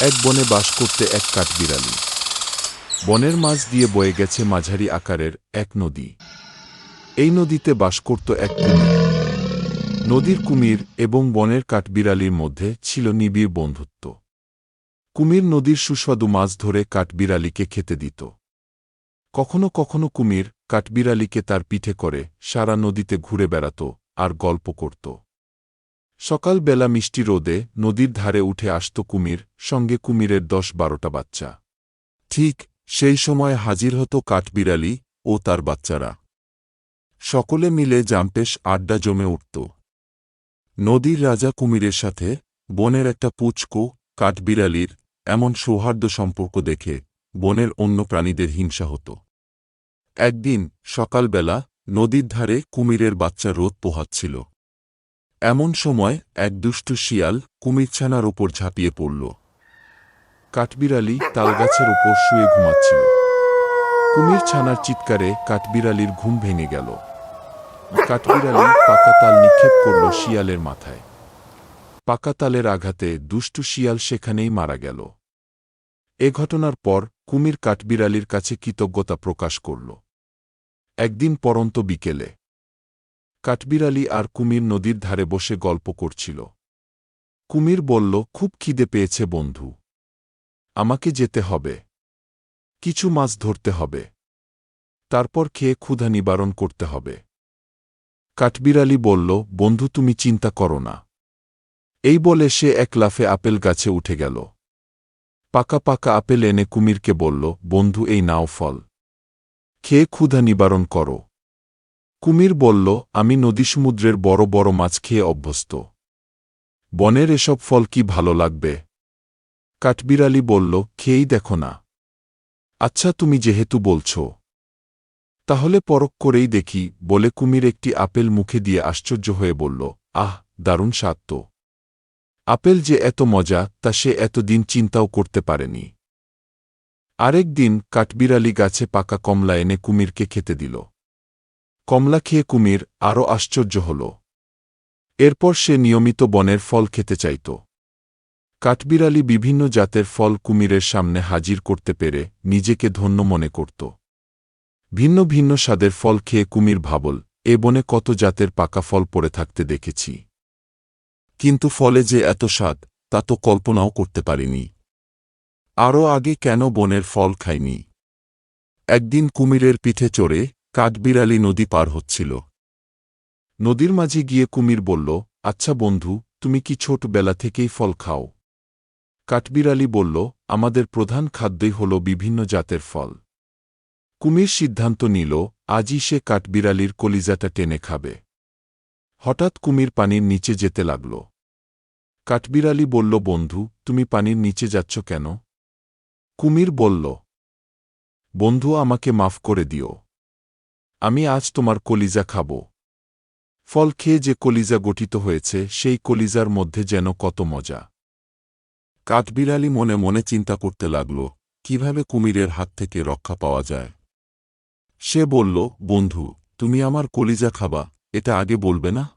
এক বনে বাস করতে এক কাঠবিড়ালি। বনের মাঝ দিয়ে বয়ে গেছে মাঝারি আকারের এক নদী। এই নদীতে বাস করত এক কুমির। নদীর কুমির এবং বনের কাঠবিড়ালির মধ্যে ছিল নিবিড় বন্ধুত্ব। কুমির নদীর সুস্বাদু মাছ ধরে কাঠবিড়ালিকে খেতে দিত। কখনো কখনো কুমির কাঠবিড়ালিকে তার পিঠে করে সারা নদীতে ঘুরে বেড়াত আর গল্প করত। সকালবেলা মিষ্টি রোদে নদীর ধারে উঠে আসত কুমির, সঙ্গে কুমিরের দশ বারোটা বাচ্চা। ঠিক সেই সময় হাজির হতো কাঠবিড়ালি ও তার বাচ্চারা। সকলে মিলে জাম্পেশ আড্ডা জমে উঠত। নদীর রাজা কুমিরের সাথে বনের একটা পুচকো, কাঠবিড়ালির, এমন সৌহার্দ্য সম্পর্ক দেখে বনের অন্য প্রাণীদের হিংসা হতো। একদিন সকালবেলা নদীর ধারে কুমিরের বাচ্চা রোদ পোহাচ্ছিল। এমন সময় এক দুষ্টু শিয়াল কুমিরছানার ওপর ঝাঁপিয়ে পড়ল। কাঠবিড়ালি তালগাছের উপর শুয়ে ঘুমাচ্ছিল। কুমির ছানার চিৎকারে কাঠবিড়ালির ঘুম ভেঙে গেল। কাঠবিড়ালি পাকা তাল নিক্ষেপ করল শিয়ালের মাথায়। পাকা তালের আঘাতে দুষ্টু শিয়াল সেখানেই মারা গেল। এ ঘটনার পর কুমির কাঠবিড়ালির কাছে কৃতজ্ঞতা প্রকাশ করল। একদিন পরন্ত বিকেলে কাঠবিড়ালি আর কুমির নদীর ধারে বসে গল্প করছিল। কুমির বলল, খুব খিদে পেয়েছে বন্ধু। আমাকে যেতে হবে। কিছু মাছ ধরতে হবে। তারপর খেয়ে ক্ষুধা নিবারণ করতে হবে কাঠবিড়ালি বলল, বন্ধু, তুমি চিন্তা করো না এই বলে সে এক লাফে আপেল গাছে উঠে গেল। পাকা পাকা আপেল এনে কুমিরকে বলল, বন্ধু, এই নাও ফল। খেয়ে ক্ষুধা নিবারণ করো। কুমির বলল, আমি নদী সমুদ্রের বড় বড় মাছ খেয়ে অভ্যস্ত। বনের এসব ফল কি ভালো লাগবে? কাঠবিড়ালি বলল, খেয়েই দেখো না। আচ্ছা তুমি যেহেতু বলছ। তাহলে পরক করেই দেখি, বলে কুমির একটি আপেল মুখে দিয়ে আশ্চর্য হয়ে বলল, আহ, দারুণ স্বাদ আপেল যে এত মজা, তা সে এতদিন চিন্তাও করতে পারেনি। আরেক দিন কাঠবিড়ালি গাছে পাকা কমলা এনে কুমিরকে খেতে দিল। কমলা খেয়ে কুমির আরও আশ্চর্য হল। এরপর সে নিয়মিত বনের ফল খেতে চাইত। কাঠবিড়ালি বিভিন্ন জাতের ফল কুমিরের সামনে হাজির করতে পেরে নিজেকে ধন্য মনে করত। ভিন্ন ভিন্ন স্বাদের ফল খেয়ে কুমির ভাবল, এ বনে কত জাতের পাকা ফল পড়ে থাকতে দেখেছি। কিন্তু ফলে যে এত স্বাদ, তা তো কল্পনাও করতে পারিনি। আরও আগে কেন বনের ফল খাইনি? একদিন কুমিরের পিঠে চড়ে কাঠবিড়ালি নদী পার হচ্ছিল। নদীর মাঝে গিয়ে কুমির বলল আচ্ছা বন্ধু, তুমি কি ছোটবেলা থেকেই ফল খাও? কাঠবিড়ালি বলল, আমাদের প্রধান খাদ্যই হল বিভিন্ন জাতের ফল। কুমির সিদ্ধান্ত নিল, আজই সে কাঠবিড়ালির কলিজাটা টেনে খাবে। হঠাৎ কুমির পানির নিচে যেতে লাগল। কাঠবিড়ালি বলল, বন্ধু, তুমি পানির নিচে যাচ্ছ কেন? কুমির বলল, বন্ধু, আমাকে মাফ করে দিও। আমি আজ তোমার কলিজা খাব। ফল খেয়ে যে কলিজা গঠিত হয়েছে, সেই কলিজার মধ্যে যেন কত মজা। কাঠবিড়ালি মনে মনে চিন্তা করতে লাগল, কীভাবে কুমিরের হাত থেকে রক্ষা পাওয়া যায়? সে বলল, বন্ধু, তুমি আমার কলিজা খাবা, এটা আগে বলবে না?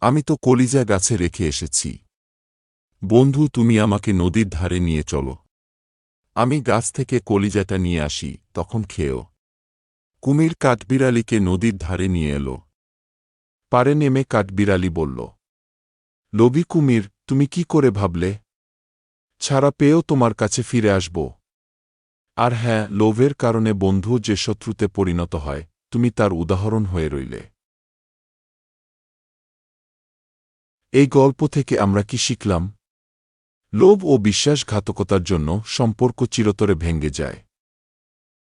আমি তো কলিজা গাছে রেখে এসেছি। বন্ধু, তুমি আমাকে নদীর ধারে নিয়ে চলো। আমি গাছ থেকে কলিজাটা নিয়ে আসি, তখন খেয়েও কুমির কাঠবিড়ালিকে নদীর ধারে নিয়ে এলো। পারে নেমে কাঠবিড়ালি বলল, লোভী কুমির, তুমি কি করে ভাবলে? ছাড়া পেয়েও তোমার কাছে ফিরে আসব। আর হ্যাঁ লোভের কারণে বন্ধু যে শত্রুতে পরিণত হয়, তুমি তার উদাহরণ হয়ে রইলে। এই গল্প থেকে আমরা কি শিখলাম? লোভ ও বিশ্বাসঘাতকতার জন্য সম্পর্ক চিরতরে ভেঙ্গে যায়।